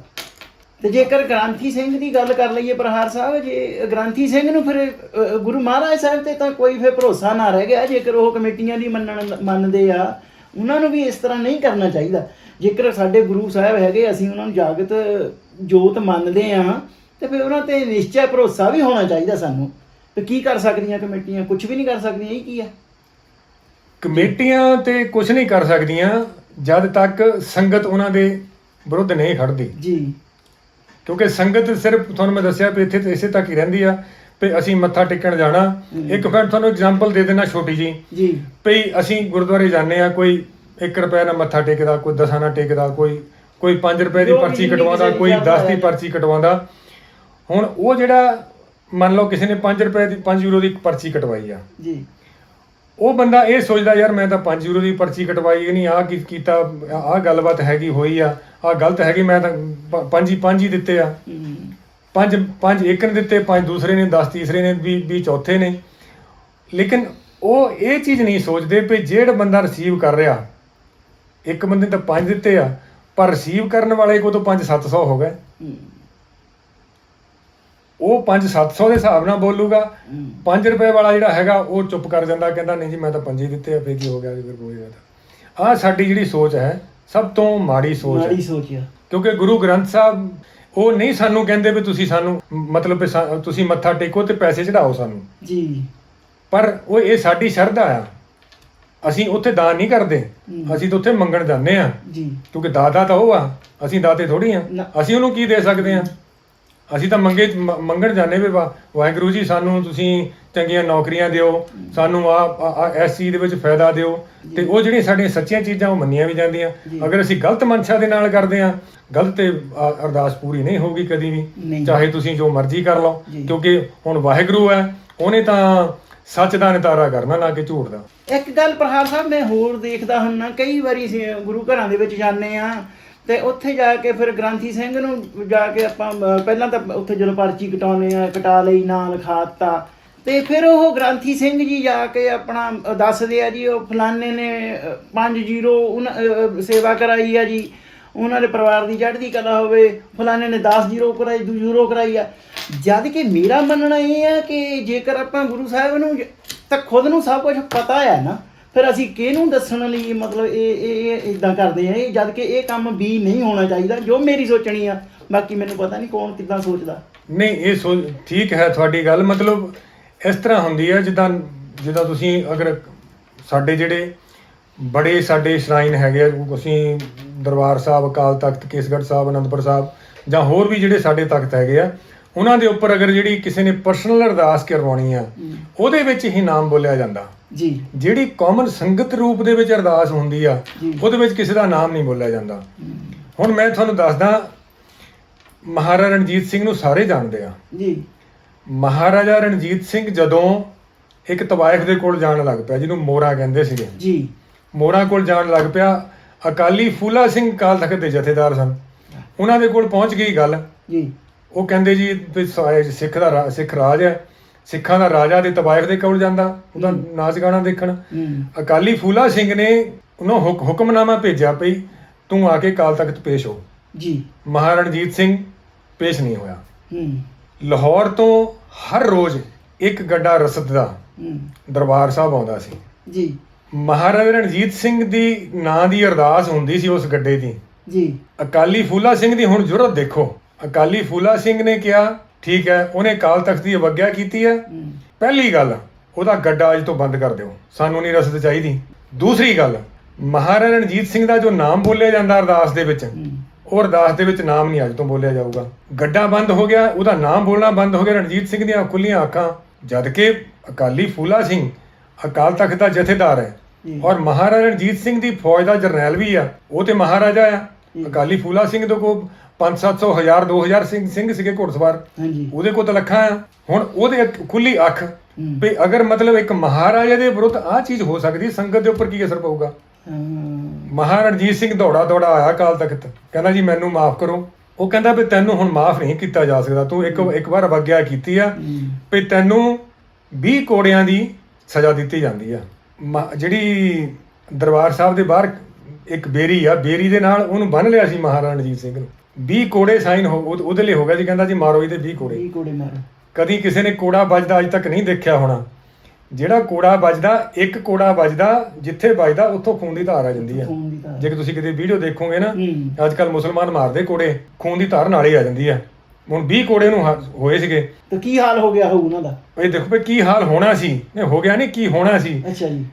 ਤੇ ਜੇਕਰ ਗ੍ਰਾਂਥੀ ਸਿੰਘ ਦੀ ਗੱਲ ਕਰ ਲਈਏ ਪ੍ਰਹਾਰ ਸਾਹਿਬ ਜੇ ਗ੍ਰਾਂਥੀ ਸਿੰਘ ਨੂੰ ਫਿਰ ਅ, ਗੁਰੂ ਮਹਾਰਾਜ ਸਾਹਿਬ ਤੇ ਤਾਂ ਕੋਈ ਫਿਰ ਭਰੋਸਾ ਨਾ ਰਹਿ ਗਿਆ ਜੇਕਰ ਉਹ ਕਮੇਟੀਆਂ ਦੀ ਮੰਨਣ ਮੰਨਦੇ ਆ ਉਹਨਾਂ ਨੂੰ ਵੀ ਇਸ ਤਰ੍ਹਾਂ ਨਹੀਂ ਕਰਨਾ ਚਾਹੀਦਾ। ਜੇਕਰ ਸਾਡੇ ਗੁਰੂ ਸਾਹਿਬ ਹੈਗੇ ਅਸੀਂ ਉਹਨਾਂ ਨੂੰ ਜਾਗਤ ਜੋਤ ਮੰਨਦੇ ਆ ਤੇ ਫਿਰ ਉਹਨਾਂ ਤੇ ਨਿਸ਼ਚੈ ਭਰੋਸਾ ਵੀ ਹੋਣਾ ਚਾਹੀਦਾ ਸਾਨੂੰ। ਤੇ ਕੀ ਕਰ ਸਕਦੀਆਂ ਕਮੇਟੀਆਂ? ਕੁਝ ਵੀ ਨਹੀਂ ਕਰ ਸਕਦੀਆਂ ਇਹ ਕੀ ਆ? ਕਮੇਟੀਆਂ ਤੇ ਕੁਝ ਨਹੀਂ ਕਰ ਸਕਦੀਆਂ ਜਦ ਤੱਕ ਸੰਗਤ ਉਹਨਾਂ ਦੇ ਵਿਰੁੱਧ ਨਹੀਂ ਖੜਦੀ। ਜੀ। ਕਿਉਂਕਿ ਸੰਗਤ ਸਿਰਫ ਤੁਹਾਨੂੰ ਮੈਂ ਦੱਸਿਆ ਵੀ ਇੱਥੇ ਤੇ ਇਸੇ ਤੱਕ ਹੀ ਰਹਿੰਦੀ ਆ ਵੀ ਅਸੀਂ ਮੱਥਾ ਟੇਕਣ ਜਾਣਾ। ਇੱਕ ਮਿੰਟ ਤੁਹਾਨੂੰ ਐਗਜ਼ਾਮਪਲ ਦੇ ਦੇਣਾ ਛੋਟੀ ਜੀ। ਜੀ। ਵੀ ਅਸੀਂ ਗੁਰਦੁਆਰੇ ਜਾਂਦੇ ਆ ਕੋਈ 1 ਰੁਪਏ ਨਾਲ ਮੱਥਾ ਟੇਕਦਾ ਕੋਈ 10 ਨਾਲ ਟੇਕਦਾ ਕੋਈ ਕੋਈ 5 ਰੁਪਏ ਦੀ ਪਰਚੀ ਕਟਵਾਉਂਦਾ ਕੋਈ ਦੀ 10 ਦੀ। ਪਰਚੀ ਕਟਵਾਉਂਦਾ। ਹੁਣ ਉਹ ਜਿਹੜਾ ਮੰਨ ਲਓ ਕਿਸੇ ਨੇ 5 ਰੁਪਏ ਦੀ 5 ਯੂਰੋ ਦੀ ਪਰਚੀ ਕਟਵਾਈ ਆ। ਜੀ। ਉਹ ਬੰਦਾ ਇਹ ਸੋਚਦਾ, ਯਾਰ ਮੈਂ ਤਾਂ 5 ਯੂਰੋ ਦੀ ਪਰਚੀ ਕਟਵਾਈ ਨਹੀਂ ਆਹ ਕੀ ਕੀਤਾ, ਆਹ ਗੱਲਬਾਤ ਹੈਗੀ, ਹੋਈ ਆ, ਆਹ ਗਲਤ ਹੈਗੀ, ਮੈਂ ਤਾਂ ਪ- ਪੰਜ ਹੀ ਪੰਜ ਹੀ ਦਿੱਤੇ ਆ। ਪੰਜ ਪੰਜ ਇੱਕ ਨੇ ਦਿੱਤੇ, ਪੰਜ ਦੂਸਰੇ ਨੇ 10 ਤੀਸਰੇ ਨੇ 20 20 ਚੌਥੇ ਨੇ। ਲੇਕਿਨ ਉਹ ਇਹ ਚੀਜ਼ ਨਹੀਂ ਸੋਚਦੇ ਵੀ ਜਿਹੜਾ ਬੰਦਾ ਰਿਸੀਵ ਕਰ ਰਿਹਾ, ਇੱਕ ਬੰਦੇ ਨੇ ਤਾਂ ਪੰਜ ਦਿੱਤੇ ਆ, ਪਰ ਰਿਸੀਵ ਕਰਨ ਵਾਲੇ ਕੋ ਤਾਂ 5 700 ਹੋ ਗਏ। ਉਹ 5 700 ਦੇ ਹਿਸਾਬ ਨਾਲ ਬੋਲੂਗਾ। ਹੂੰ। 5 ਰੁਪਏ ਵਾਲਾ ਜਿਹੜਾ ਹੈਗਾ ਉਹ ਚੁੱਪ ਕਰ ਜਾਂਦਾ ਕਹਿੰਦਾ ਨਹੀਂ ਜੀ ਮੈਂ ਤਾਂ ਪੰਜ ਹੀ ਦਿੱਤੇ ਆ ਫੇਰ ਕੀ ਹੋ ਗਿਆ ਜੀ ਫਿਰ ਕੋਈ ਗੱਲ ਆ ਸਾਡੀ ਜਿਹੜੀ ਸੋਚ ਹੈ ਸਭ ਤੋਂ ਮਾੜੀ ਸੋਚ ਹੈ। ਮਾੜੀ ਸੋਚਿਆ ਕਿਉਂਕਿ ਗੁਰੂ ਗ੍ਰੰਥ ਸਾਹਿਬ ਉਹ ਨਹੀਂ ਸਾਨੂੰ ਕਹਿੰਦੇ ਵੀ ਤੁਸੀਂ ਸਾਨੂੰ ਮਤਲਬ ਤੁਸੀਂ ਮੱਥਾ ਟੇਕੋ ਤੇ ਪੈਸੇ ਚੜਾਓ ਸਾਨੂੰ। ਜੀ। ਪਰ ਉਹ ਇਹ ਸਾਡੀ ਸ਼ਰਧਾ ਆ। ਅਸੀਂ ਉੱਥੇ ਦਾਨ ਨਹੀਂ ਕਰਦੇ। ਅਸੀਂ ਤਾਂ ਉੱਥੇ ਮੰਗਣ ਜਾਂਦੇ ਆ। ਜੀ। ਕਿਉਂਕਿ ਦਾਦਾ ਤਾਂ ਉਹ ਆ। ਅਸੀਂ ਦਾਤੇ ਥੋੜੀ ਆ। ਅਸੀਂ ਉਹਨੂੰ ਕੀ ਦੇ ਸਕਦੇ ਆ? ਅਸੀਂ ਤਾਂ ਮੰਗੇ ਮ- ਮੰਗਣ ਜਾਂਦੇ ਵੀ ਵਾ- ਵਾਹਿਗੁਰੂ ਜੀ ਸਾਨੂੰ ਤੁਸੀਂ ਚੰਗੀਆਂ ਨੌਕਰੀਆਂ ਦਿਓ ਸਾਨੂੰ ਆ ਇਸ ਚੀਜ਼ ਦੇ ਵਿੱਚ ਫਾਇਦਾ ਦਿਓ ਤੇ ਉਹ ਜਿਹੜੀਆਂ ਸਾਡੀਆਂ ਸੱਚੀਆਂ ਚੀਜ਼ਾਂ ਉਹ ਮੰਨੀਆਂ ਵੀ ਜਾਂਦੀਆਂ। ਅਗਰ ਅਸੀਂ ਗਲਤ ਮਨਸ਼ਾ ਦੇ ਨਾਲ ਕਰਦੇ ਆ ਗਲਤ ਤੇ ਅਰਦਾਸ ਪੂਰੀ ਨਹੀਂ ਹੋਊਗੀ ਕਦੀ ਵੀ ਨਹੀਂ। ਚਾਹੇ ਤੁਸੀਂ ਜੋ ਮਰਜ਼ੀ ਕਰ ਲਓ ਜੀ। ਕਿਉਂਕਿ ਹੁਣ ਵਾਹਿਗੁਰੂ ਹੈ ਉਹਨੇ ਤਾਂ ਸੱਚ ਦਾ ਨਿਤਾਰਾ ਕਰਨਾ ਨਾ ਕਿ ਝੂਠ ਦਾ ਇੱਕ ਗੱਲ ਪ੍ਰਹਾਰ ਸਾਹਿਬ ਮੈਂ ਹੋਰ ਦੇਖਦਾ ਹੁੰਨਾ ਕਈ ਵਾਰੀ ਅਸੀਂ ਗੁਰੂ ਘਰਾਂ ਦੇ ਵਿੱਚ ਜਾਂਦੇ ਆ ਤੇ ਉੱਥੇ ਜਾ ਕੇ ਫਿਰ ਗ੍ਰਾਂਥੀ ਸਿੰਘ ਨੂੰ ਜਾ ਕੇ ਆਪਾਂ ਪਹਿਲਾਂ ਤਾਂ ਉੱਥੇ ਜਦੋਂ ਪਰਚੀ ਕਟਾਉਨੇ ਆ, ਕਟਾ ਲਈ ਨਾਂ ਲਿਖਾਤਾ ਤੇ ਫਿਰ ਉਹ ਗ੍ਰਾਂਥੀ ਸਿੰਘ ਜੀ ਜਾ ਕੇ ਆਪਣਾ ਦੱਸਦੇ ਆ ਜੀ, ਉਹ ਫਲਾਣੇ ਨੇ 5-0 ਉਹਨਾਂ ਸੇਵਾ ਕਰਾਈ ਆ ਜੀ। ਉਹਨਾਂ ਦੇ ਪਰਿਵਾਰ ਦੀ ਚੜ੍ਹਦੀ ਕਲਾ ਹੋਵੇ, ਫਲਾਣੇ ਨੇ 10 ਜ਼ੀਰੋ ਕਰਾਈ, ਦੂ ਜ਼ੀਰੋ ਕਰਾਈ ਆ। ਜਦ ਕਿ ਮੇਰਾ ਮੰਨਣਾ ਇਹ ਆ ਕਿ ਜੇਕਰ ਆਪਾਂ ਗੁਰੂ ਸਾਹਿਬ ਨੂੰ ਜ- ਤਾਂ ਖੁਦ ਨੂੰ ਸਭ ਕੁਝ ਪਤਾ ਹੈ ਨਾ ਫਿਰ ਅਸੀਂ ਕਿਹਨੂੰ ਦੱਸਣ ਲਈ ਮਤਲਬ ਇਹ ਇਹ ਇਦਾਂ ਕਰਦੇ ਆ? ਇਹ ਜਦ ਕਿ ਇਹ ਕੰਮ ਵੀ ਨਹੀਂ ਹੋਣਾ ਚਾਹੀਦਾ ਜੋ ਮੇਰੀ ਸੋਚਣੀ ਆ। ਬਾਕੀ ਮੈਨੂੰ ਪਤਾ ਨਹੀਂ ਕੌਣ ਕਿੱਦਾਂ ਸੋਚਦਾ। ਨਹੀਂ ਇਹ ਸੋ ਠੀਕ ਹੈ ਤੁਹਾਡੀ ਗੱਲ। ਮਤਲਬ ਇਸ ਤਰ੍ਹਾਂ ਹੁੰਦੀ ਹੈ ਜਿੱਦਾਂ ਜਿੱਦਾਂ ਤੁਸੀਂ ਅਗਰ ਸਾਡੇ ਜਿਹੜੇ ਬੜੇ ਸਾਡੇ ਸ਼ਰਾਈਨ ਹੈਗੇ ਆ ਅਸੀਂ ਦਰਬਾਰ ਸਾਹਿਬ ਅਕਾਲ ਤਖਤ ਕੇਸਗੜ੍ਹ ਸਾਹਿਬ ਅਨੰਦਪੁਰ ਸਾਹਿਬ ਜਾਂ ਹੋਰ ਵੀ ਜਿਹੜੇ ਸਾਡੇ ਤਖਤ ਹੈਗੇ ਆ ਉਹਨਾਂ ਦੇ ਉੱਪਰ ਅਗਰ ਜਿਹੜੀ ਕਿਸੇ ਨੇ ਪਰਸਨਲ ਅਰਦਾਸ ਕਰਵਾਉਣੀ ਆ ਉਹਦੇ ਵਿੱਚ ਹੀ ਨਾਮ ਬੋਲਿਆ ਜਾਂਦਾ। ਜੀ। ਜਿਹੜੀ ਕਾਮਨ ਸੰਗਤ ਰੂਪ ਦੇ ਵਿੱਚ ਅਰਦਾਸ ਹੁੰਦੀ ਆ। ਉਹਦੇ ਵਿੱਚ ਕਿਸੇ ਦਾ ਨਾਮ ਨਹੀਂ ਬੋਲਿਆ ਜਾਂਦਾ। ਹੁਣ ਮੈਂ ਤੁਹਾਨੂੰ ਦੱਸਦਾ ਮਹਾਰਾਜਾ ਰਣਜੀਤ ਸਿੰਘ ਨੂੰ ਸਾਰੇ ਜਾਣਦੇ ਆ। ਜੀ। ਮਹਾਰਾਜਾ ਰਣਜੀਤ ਸਿੰਘ ਜਦੋਂ ਇੱਕ ਤਵਾਇਫ ਦੇ ਕੋਲ ਜਾਣ ਲੱਗ ਪਿਆ ਜਿਹਨੂੰ ਮੋਰਾ ਕਹਿੰਦੇ ਸੀਗੇ। ਜੀ। ਮੋਰਾ ਕੋਲ ਜਾਣ ਲੱਗ ਪਿਆ ਅਕਾਲੀ ਫੂਲਾ ਸਿੰਘ ਕਾਲ ਤਖਤ ਦੇ ਜਥੇਦਾਰ ਸਨ। ਉਹਨਾਂ ਦੇ ਕੋਲ ਪਹੁੰਚ ਗਈ ਗੱਲ। ਜੀ। ਉਹ ਕਹਿੰਦੇ ਜੀ ਸਿੱਖ ਦਾ ਸਿੱਖ ਰਾਜ ਹੈ। ਸਿੱਖਾਂ ਦਾ ਰਾਜਾ ਤੇ ਤਵਾਇਫ ਦੇ ਕੋਲ ਜਾਂਦਾ ਉਹਦਾ ਨਾਚ ਗਾਣਾ ਦੇਖਣ। ਅਕਾਲੀ ਫੂਲਾ ਸਿੰਘ ਨੇ ਉਹਨੂੰ ਹੁਕ- ਹੁਕਮਨਾਮਾ ਭੇਜਿਆ ਪਈ ਤੂੰ ਆ ਕੇ ਕਾਲ ਤਖਤ ਪੇਸ਼ ਹੋ। ਜੀ। ਮਹਾਰਾਜਾ ਰਣਜੀਤ ਸਿੰਘ ਪੇਸ਼ ਨਹੀਂ ਹੋਇਆ। ਲਾਹੌਰ ਤੋਂ ਹਰ ਰੋਜ਼ ਇੱਕ ਗੱਡਾ ਰਸਦ ਦਾ ਦਰਬਾਰ ਸਾਹਿਬ ਆਉਂਦਾ ਸੀ। ਜੀ। ਮਹਾਰਾਜਾ ਰਣਜੀਤ ਸਿੰਘ ਦੀ ਨਾਂ ਦੀ ਅਰਦਾਸ ਹੁੰਦੀ ਸੀ ਉਸ ਗੱਡੇ ਦੀ। ਜੀ। ਅਕਾਲੀ ਫੂਲਾ ਸਿੰਘ ਦੀ ਹੁਣ ਜ਼ਰੂਰਤ ਦੇਖੋ। ਅਕਾਲੀ ਫੂਲਾ ਸਿੰਘ ਨੇ ਕਿਹਾ ਠੀਕ ਹੈ ਉਹਨੇ ਕਾਲ ਤਖਤ ਦੀ ਅਵਗਿਆ ਕੀਤੀ ਹੈ। ਪਹਿਲੀ ਗੱਲ ਉਹਦਾ ਗੱਡਾ ਅੱਜ ਤੋਂ ਬੰਦ ਕਰ ਦਿਓ। ਸਾਨੂੰ ਨਹੀਂ ਰਸਦ ਚਾਹੀਦੀ। ਦੂਸਰੀ ਗੱਲ ਮਹਾਰਾਜਾ ਰਣਜੀਤ ਸਿੰਘ ਦਾ ਜੋ ਨਾਮ ਬੋਲਿਆ ਜਾਂਦਾ ਅਰਦਾਸ ਦੇ ਵਿੱਚ ਉਹ ਅਰਦਾਸ ਦੇ ਵਿੱਚ ਨਾਮ ਨਹੀਂ ਅੱਜ ਤੋਂ ਬੋਲਿਆ ਜਾਊਗਾ। ਗੱਡਾ ਬੰਦ ਹੋ ਗਿਆ ਉਹਦਾ ਨਾਮ ਬੋਲਣਾ ਬੰਦ ਹੋ ਗਿਆ। ਰਣਜੀਤ ਸਿੰਘ ਦੀਆਂ ਖੁੱਲੀਆਂ ਅੱਖਾਂ ਜਦ ਕਿ ਅਕਾਲੀ ਫੂਲਾ ਸਿੰਘ ਅਕਾਲ ਤਖਤ ਦਾ ਜਥੇਦਾਰ ਹੈ। ਔਰ ਮਹਾਰਾਜਾ ਰਣਜੀਤ ਸਿੰਘ ਦੀ ਫੌਜ ਦਾ ਜਰਨੈਲ ਵੀ ਆ ਉਹ ਤੇ ਮਹਾਰਾਜਾ ਆ। ਅਕਾਲੀ ਫੂਲਾ ਸਿੰਘ ਦੇ ਕੋਲ 5-700 1000 2000 ਸਿੰਘ ਸਿੰਘ ਸੀਗੇ ਘੋੜਸਵਾਰ। ਹਾਂਜੀ। ਉਹਦੇ ਕੋਲ ਤਾਂ ਲੱਖਾਂ ਆ। ਹੁਣ ਉਹਦੇ ਇੱਕ ਖੁੱਲੀ ਅੱਖ ਹੂੰ। ਵੀ ਅਗਰ ਮਤਲਬ ਇੱਕ ਮਹਾਰਾਜਾ ਦੇ ਵਿਰੁੱਧ ਆਹ ਚੀਜ਼ ਹੋ ਸਕਦੀ ਸੰਗਤ ਦੇ ਉੱਪਰ ਕੀ ਅਸਰ ਪਊਗਾ? ਹਾਂ। ਮਹਾਰਾਜਾ ਰਣਜੀਤ ਸਿੰਘ ਦੌੜਾ ਦੌੜਾ ਆਇਆ ਕਾਲ ਤਖਤ। ਕਹਿੰਦਾ ਜੀ ਮੈਨੂੰ ਮਾਫ ਕਰੋ। ਉਹ ਕਹਿੰਦਾ ਵੀ ਤੈਨੂੰ ਹੁਣ ਮਾਫ ਨਹੀਂ ਕੀਤਾ ਜਾ ਸਕਦਾ। ਤੂੰ ਇੱਕ ਇੱਕ ਵਾਰ ਅਵਗਿਆ ਕੀਤੀ ਆ ਹੂੰ। ਵੀ ਤੈਨੂੰ 20 ਕੋੜਿਆਂ ਦੀ ਸਜ਼ਾ ਦਿੱਤੀ ਜਾਂਦੀ ਆ। ਮ- ਜਿਹੜੀ ਦਰਬਾਰ ਸਾਹਿਬ ਦੇ ਬਾਹਰ ਇੱਕ ਬੇਰੀ ਆ ਬੇਰੀ ਦੇ ਨਾਲ ਉਹਨੂੰ ਬੰਨ ਲਿਆ ਸੀ ਮਹਾਰਾਜਾ ਰਣਜੀਤ ਸਿੰਘ ਨੂੰ। 20 ਕੋੜੇ ਸਾਈਨ ਹੋ ਉਹ- ਉਹਦੇ ਲਈ ਹੋ ਗਿਆ ਜੀ ਕਹਿੰਦਾ ਜੀ ਮਾਰੋ ਇਹਦੇ 20 ਕੋੜੇ। ਇਹ ਕੋੜੇ ਮਾਰ। ਕਦੀ ਕਿਸੇ ਨੇ ਕੋੜਾ ਵੱਜਦਾ ਅੱਜ ਤੱਕ ਨਹੀਂ ਦੇਖਿਆ ਹੋਣਾ। ਜਿਹੜਾ ਕੋੜਾ ਵੱਜਦਾ ਇੱਕ ਕੋੜਾ ਵੱਜਦਾ ਜਿੱਥੇ ਵੱਜਦਾ ਉੱਥੋਂ ਖੂਨ ਦੀ ਧਾਰ ਆ ਜਾਂਦੀ ਆ। ਖੂਨ ਦੀ ਜੇ ਤੁਸੀਂ ਕਿਤੇ ਵੀਡੀਓ ਦੇਖੋਗੇ ਨਾ ਹੂੰ। ਅੱਜ ਕੱਲ ਮੁਸਲਮਾਨ ਮਾਰਦੇ ਕੋੜੇ ਖੂਨ ਦੀ ਧਾਰ ਨਾਲੇ ਆ ਜਾਂਦੀ ਆ। ਹੁਣ 20 ਕੋੜੇ ਨੂੰ ਹ- ਹੋਏ ਸੀਗੇ। ਤੇ ਕੀ ਹਾਲ ਹੋ ਗਿਆ ਹੋਊ ਉਹਨਾਂ ਦਾ? ਇਹ ਦੇਖੋ ਵੀ ਕੀ ਹਾਲ ਹੋਣਾ ਸੀ। ਨਹੀਂ ਹੋ ਗਿਆ ਨਹੀਂ ਕੀ ਹੋਣਾ ਸੀ। ਅੱਛਾ ਜੀ।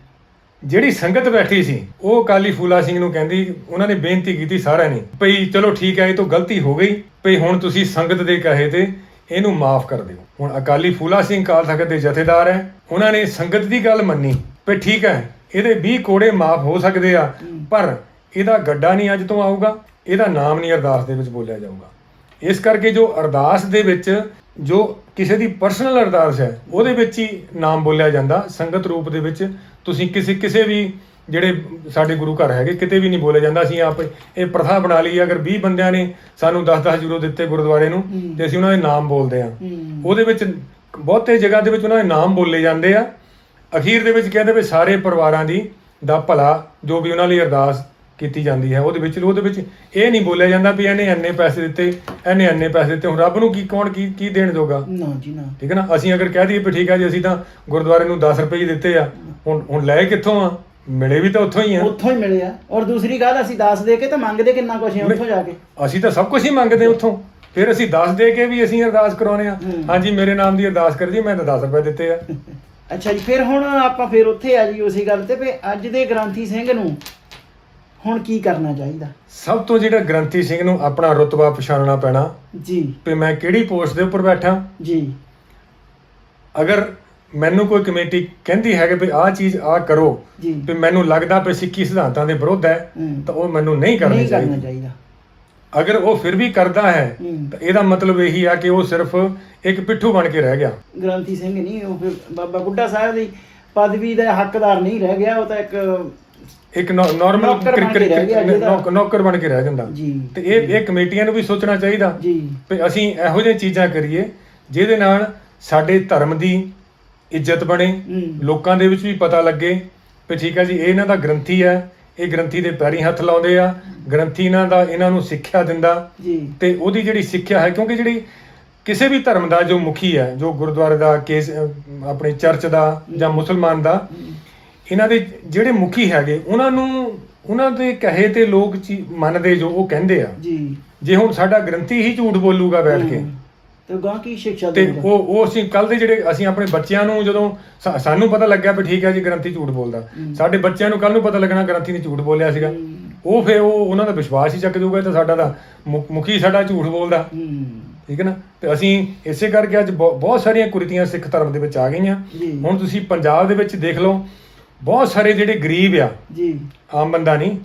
ਜਿਹੜੀ ਸੰਗਤ ਬੈਠੀ ਸੀ, ਉਹ ਅਕਾਲੀ ਫੂਲਾ ਸਿੰਘ ਨੂੰ ਕਹਿੰਦੀ, ਉਹਨਾਂ ਨੇ ਬੇਨਤੀ ਕੀਤੀ ਸਾਰਿਆਂ ਨੇ, ਭਈ ਚਲੋ ਠੀਕ ਹੈ, ਇਹ ਤੋਂ ਗਲਤੀ ਹੋ ਗਈ, ਭਈ ਹੁਣ ਤੁਸੀਂ ਸੰਗਤ ਦੇ ਕਹੇ ਤੇ ਇਹਨੂੰ ਮਾਫ ਕਰ ਦਿਓ। ਹੁਣ ਅਕਾਲੀ ਫੂਲਾ ਸਿੰਘ ਕਾਲ ਤਖਤ ਦੇ ਜਥੇਦਾਰ ਹੈ, ਉਹਨਾਂ ਨੇ ਸੰਗਤ ਦੀ ਗੱਲ ਮੰਨੀ, ਭਈ ਠੀਕ ਹੈ, ਇਹਦੇ 20 ਕੋੜੇ ਮਾਫ ਹੋ ਸਕਦੇ ਆ, ਪਰ ਇਹਦਾ ਗੱਡਾ ਨਹੀਂ ਅੱਜ ਤੋਂ ਆਊਗਾ, ਇਹਦਾ ਨਾਮ ਨਹੀਂ ਅਰਦਾਸ ਦੇ ਵਿੱਚ ਬੋਲਿਆ ਜਾਊਗਾ। ਇਸ ਕਰਕੇ ਜੋ ਅਰਦਾਸ ਦੇ ਵਿੱਚ ਜੋ ਕਿਸੇ ਦੀ ਪਰਸਨਲ ਅਰਦਾਸ ਹੈ, ਉਹਦੇ ਵਿੱਚ ਹੀ ਨਾਮ ਬੋਲਿਆ ਜਾਂਦਾ, ਸੰਗਤ ਰੂਪ ਦੇ ਵਿੱਚ ਤੁਸੀਂ ਕਿਸੇ ਕਿਸੇ ਵੀ ਜਿਹੜੇ ਸਾਡੇ ਗੁਰੂ ਘਰ ਹੈਗੇ ਕਿਤੇ ਵੀ ਨਹੀਂ ਬੋਲਿਆ ਜਾਂਦਾ ਅਸੀਂ ਆਪ ਇਹ ਪ੍ਰਥਾ ਬਣਾ ਲਈ ਹੈ। ਅਗਰ 20 ਬੰਦਿਆਂ ਨੇ ਸਾਨੂੰ 10-10 ਯੂਰੋ ਦਿੱਤੇ ਗੁਰਦੁਆਰੇ ਨੂੰ। ਤੇ ਅਸੀਂ ਉਹਨਾਂ ਦੇ ਨਾਮ ਬੋਲਦੇ ਹੂੰ ਉਹਦੇ ਵਿੱਚ ਬਹੁਤੇ ਜਗ੍ਹਾ ਦੇ ਵਿੱਚ ਉਹਨਾਂ ਦੇ ਨਾਮ ਬੋਲੇ ਜਾਂਦੇ ਆ ਅਖੀਰ ਦੇ ਵਿੱਚ ਕਹਿੰਦੇ ਵੀ ਸਾਰੇ ਪਰਿਵਾਰਾਂ ਦੀ ਦਾ ਭਲਾ ਜੋ ਵੀ ਉਹਨਾਂ ਲਈ ਅਰਦਾਸ ਕੀਤੀ ਜਾਂਦੀ ਹੈ। ਉਹਦੇ ਵਿੱਚ ਉਹਦੇ ਵਿੱਚ ਇਹ ਨਹੀਂ ਬੋਲਿਆ ਜਾਂਦਾ ਵੀ ਇਹਨੇ ਇੰਨੇ ਪੈਸੇ ਦਿੱਤੇ ਇਹਨੇ ਇੰਨੇ ਪੈਸੇ ਦਿੱਤੇ। ਹੁਣ ਰੱਬ ਨੂੰ ਕੀ ਕੌਣ ਕੀ ਕੀ ਦੇਣ ਜੋਗਾ? ਨਾ ਜੀ ਨਾ। ਠੀਕ ਹੈ ਨਾ? ਅਸੀਂ ਅਗਰ ਕਹਿ ਦਈਏ ਵੀ ਠੀਕ ਹੈ ਜੀ ਅਸੀਂ ਤਾਂ ਗੁਰਦੁਆਰੇ ਨੂੰ 10 ਰੁਪਏ ਹੀ ਦਿੱਤੇ ਆ। ਹੁਣ ਹੁਣ ਲਏ ਕਿੱਥੋਂ ਆ? ਮਿਲੇ ਵੀ ਤਾਂ ਉੱਥੋਂ ਹੀ ਆ। ਉੱਥੋਂ ਹੀ ਮਿਲਿਆ ਔਰ ਦੂਸਰੀ ਗੱਲ ਅਸੀਂ ਦੱਸ ਦੇ ਕੇ ਤਾਂ ਮੰਗਦੇ ਕਿੰਨਾ ਕੁਛ ਹੈ ਉੱਥੋਂ ਜਾ ਕੇ? ਅਸੀਂ ਤਾਂ ਸਭ ਕੁਝ ਹੀ ਮੰਗਦੇ ਉੱਥੋਂ। ਫਿਰ ਅਸੀਂ ਦੱਸ ਦੇ ਕੇ ਵੀ ਅਸੀਂ ਅਰਦਾਸ ਕਰਾਉਨੇ ਆ। ਹਾਂਜੀ ਮੇਰੇ ਨਾਮ ਦੀ ਅਰਦਾਸ ਕਰ ਜੀ ਮੈਂ ਤਾਂ 10 ਰੁਪਏ ਦਿੱਤੇ ਆ। ਅੱਛਾ ਜੀ ਫਿਰ ਹੁਣ ਆਪਾਂ ਫਿਰ ਉੱਥੇ ਆ ਜੀ ਉਸੇ ਗੱਲ ਤੇ ਵੀ ਅੱਜ ਦੇ ਗ੍ਰਾਂਥੀ ਸਿੰਘ ਨੂੰ ਹੁਣ ਕੀ ਕਰਨਾ ਚਾਹੀਦਾ? ਸਭ ਤੋਂ ਜਿਹੜਾ ਗ੍ਰੰਥੀ ਸਿੰਘ ਨੂੰ ਆਪਣਾ ਰੁਤਬਾ ਪਛਾਣਨਾ ਪੈਣਾ ਜੀ। ਵੀ ਮੈਂ ਕਿਹੜੀ ਪੋਸਟ ਦੇ ਉੱਪਰ ਬੈਠਾ? ਜੀ। ਅਗਰ ਮੈਨੂੰ ਕੋਈ ਕਮੇਟੀ ਕਹਿੰਦੀ ਹੈ ਕਿ ਵੀ ਆਹ ਚੀਜ਼ ਆਹ ਕਰੋ ਜੀ। ਵੀ ਮੈਨੂੰ ਲੱਗਦਾ ਵੀ ਸਿੱਖੀ ਸਿਧਾਂਤਾਂ ਦੇ ਵਿਰੁੱਧ ਹੈ ਹੂੰ। ਤਾਂ ਉਹ ਮੈਨੂੰ ਨਹੀਂ ਕਰਨੀ ਨਹੀਂ ਕਰਨਾ ਚਾਹੀਦੀ। ਚਾਹੀਦਾ। ਅਗਰ ਉਹ ਫਿਰ ਵੀ ਕਰਦਾ ਹੈ ਹੂੰ। ਤਾਂ ਇਹਦਾ ਮਤਲਬ ਇਹੀ ਆ ਕਿ ਉਹ ਸਿਰਫ ਇੱਕ ਪਿੱਠੂ ਬਣ ਕੇ ਰਹਿ ਗਿਆ। ਗ੍ਰਾਂਥੀ ਸਿੰਘ ਨਹੀਂ ਉਹ ਫਿਰ ਬਾਬਾ ਬੁੱਢਾ ਸਾਹਿਬ ਦੀ ਪਦਵੀ ਦਾ ਹੱਕਦਾਰ ਨਹੀਂ ਰਹਿ ਗਿਆ ਉਹ ਤਾਂ ਇੱਕ ਇੱਕ ਨਾਰਮਲ ਨੌਕਰ ਬਣ ਕੇ ਰਹਿ ਗਿਆ ਜਿਹਦਾ। ਨੌਕਰ ਬਣ ਕੇ ਰਹਿ ਜਾਂਦਾ। ਜੀ। ਤੇ ਇਹ ਇਹ ਕਮੇਟੀਆਂ ਨੂੰ ਵੀ ਸੋਚਣਾ ਚਾਹੀਦਾ। ਜੀ। ਵੀ ਅਸੀਂ ਇਹੋ ਜਿਹੀਆਂ ਚੀਜ਼ਾਂ ਕਰੀਏ ਜਿਹਦੇ ਨਾਲ ਸਾਡੇ ਧਰਮ ਦੀ ਇੱਜ਼ਤ ਬਣੇ ਹੂੰ। ਲੋਕਾਂ ਦੇ ਵਿੱਚ ਵੀ ਪਤਾ ਲੱਗੇ ਵੀ ਠੀਕ ਹੈ ਜੀ ਇਹ ਇਹਨਾਂ ਦਾ ਗ੍ਰੰਥੀ ਹੈ ਇਹ ਗ੍ਰੰਥੀ ਦੇ ਪੈਰੀ ਹੱਥ ਲਾਉਂਦੇ ਆ ਗ੍ਰੰਥੀ ਇਹਨਾਂ ਦਾ ਇਹਨਾਂ ਨੂੰ ਸਿੱਖਿਆ ਦਿੰਦਾ। ਜੀ। ਤੇ ਉਹਦੀ ਜਿਹੜੀ ਸਿੱਖਿਆ ਹੈ ਕਿਉਂਕਿ ਜਿਹੜੀ ਕਿਸੇ ਵੀ ਧਰਮ ਦਾ ਜੋ ਮੁਖੀ ਹੈ ਜੋ ਗੁਰਦੁਆਰੇ ਦਾ ਕੇਸ ਅਹ, ਆਪਣੇ ਚਰਚ ਦਾ ਜਾਂ ਮੁਸਲਮਾਨ ਦਾ ਇਹਨਾਂ ਦੇ ਜਿਹੜੇ ਮੁਖੀ ਹੈਗੇ ਉਹਨਾਂ ਨੂੰ ਉਹਨਾਂ ਦੇ ਕਹੇ ਤੇ ਲੋਕ ਮੰਨਦੇ ਜੋ ਉਹ ਕਹਿੰਦੇ ਆ। ਜੀ। ਜੇ ਹੁਣ ਸਾਡਾ ਗ੍ਰੰਥੀ ਹੀ ਝੂਠ ਬੋਲੂਗਾ ਬੈਠ ਕੇ। ਤੇ ਗਾਂ ਕੀ ਸਿੱਖਿਆ ਤੇ ਉਹ ਉਹ ਅਸੀਂ ਕੱਲ ਦੇ ਜਿਹੜੇ ਅਸੀਂ ਆਪਣੇ ਬੱਚਿਆਂ ਨੂੰ ਜਦੋਂ ਸਾਨੂੰ ਪਤਾ ਲੱਗਿਆ ਵੀ ਠੀਕ ਹੈ ਜੀ ਗ੍ਰੰਥੀ ਝੂਠ ਬੋਲਦਾ। ਸਾਡੇ ਬੱਚਿਆਂ ਨੂੰ ਕੱਲ ਨੂੰ ਪਤਾ ਲੱਗਣਾ ਗ੍ਰੰਥੀ ਨੇ ਝੂਠ ਬੋਲਿਆ ਸੀਗਾ। ਉਹ ਫੇ ਉਹ ਉਹਨਾਂ ਦਾ ਵਿਸ਼ਵਾਸ ਹੀ ਚੱਕ ਜਾਊਗਾ ਤਾਂ ਸਾਡਾ ਮੁ- ਮੁਖੀ ਸਾਡਾ ਝੂਠ ਬੋਲਦਾ। ਠੀਕ ਹੈ ਨਾ? ਤੇ ਅਸੀਂ ਇਸੇ ਕਰਕੇ ਅੱਜ ਬਹੁ- ਬਹੁਤ ਸਾਰੀਆਂ ਕੁਰੀਤੀਆਂ ਸਿੱਖ ਧਰਮ ਦੇ ਵਿੱਚ ਆ ਗਈਆਂ। ਹੁਣ ਤੁਸੀਂ ਪੰਜਾਬ ਦੇ ਵਿੱਚ ਦੇਖ ਲਓ ਬਹੁਤ ਸਾਰੇ ਜਿਹੜੇ ਗਰੀਬ ਆ ਜੀ। ਆਮ ਬੰਦਾ ਨਹੀਂ।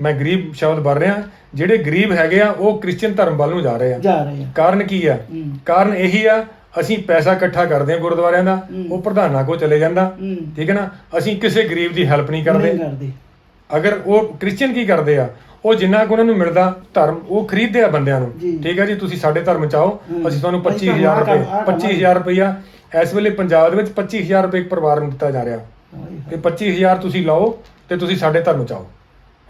ਮੈਂ ਗਰੀਬ ਸ਼ਬਦ ਵਰ ਰਿਹਾ ਜਿਹੜੇ ਗਰੀਬ ਹੈਗੇ ਆ ਉਹ ਕ੍ਰਿਸਚੀਅਨ ਧਰਮ ਵੱਲ ਨੂੰ ਜਾ ਰਹੇ ਆ। ਜਾ ਰਹੇ ਆ। ਕਾਰਨ ਕੀ ਆ? ਕਾਰਨ ਇਹੀ ਆ ਅਸੀਂ ਪੈਸਾ ਇਕੱਠਾ ਕਰਦੇ ਹਾਂ ਗੁਰਦੁਆਰਿਆਂ ਦਾ। ਉਹ ਪ੍ਰਧਾਨਾਂ ਕੋਲ ਚਲੇ ਜਾਂਦਾ ਠੀਕ ਹੈ ਨਾ? ਅਸੀਂ ਕਿਸੇ ਗਰੀਬ ਦੀ ਹੈਲਪ ਨਹੀਂ ਕਰਦੇ। ਅਗਰ ਉਹ ਕ੍ਰਿਸਚੀਅਨ ਕੀ ਕਰਦੇ ਆ? ਉਹ ਜਿੰਨਾ ਕੁ ਉਹਨਾਂ ਨੂੰ ਮਿਲਦਾ ਧਰਮ ਉਹ ਖਰੀਦਦੇ ਆ ਬੰਦਿਆਂ ਨੂੰ। ਠੀਕ ਹੈ ਜੀ ਤੁਸੀਂ ਸਾਡੇ ਧਰਮ ਚ ਆਓ। ਅਸੀਂ ਤੁਹਾਨੂੰ ਅਸੀਂ 25000 ਤੁਹਾਨੂੰ ਆਹ ਰੁਪਏ ਕੰਮ- ਆਹ ਕੰਮ 25000 ਰੁਪਇਆ ਇਸ ਵੇਲੇ ਪੰਜਾਬ ਦੇ ਵਿੱਚ 25000 ਰੁਪਏ ਇੱਕ ਪਰਿਵਾਰ ਨੂੰ ਦਿੱਤਾ ਜਾ ਰਿਹਾ। ਤੇ 25000 ਤੁਸੀਂ ਲਾਓ ਤੇ ਤੁਸੀਂ ਸਾਡੇ ਧਰਮ ਚ ਆਓ।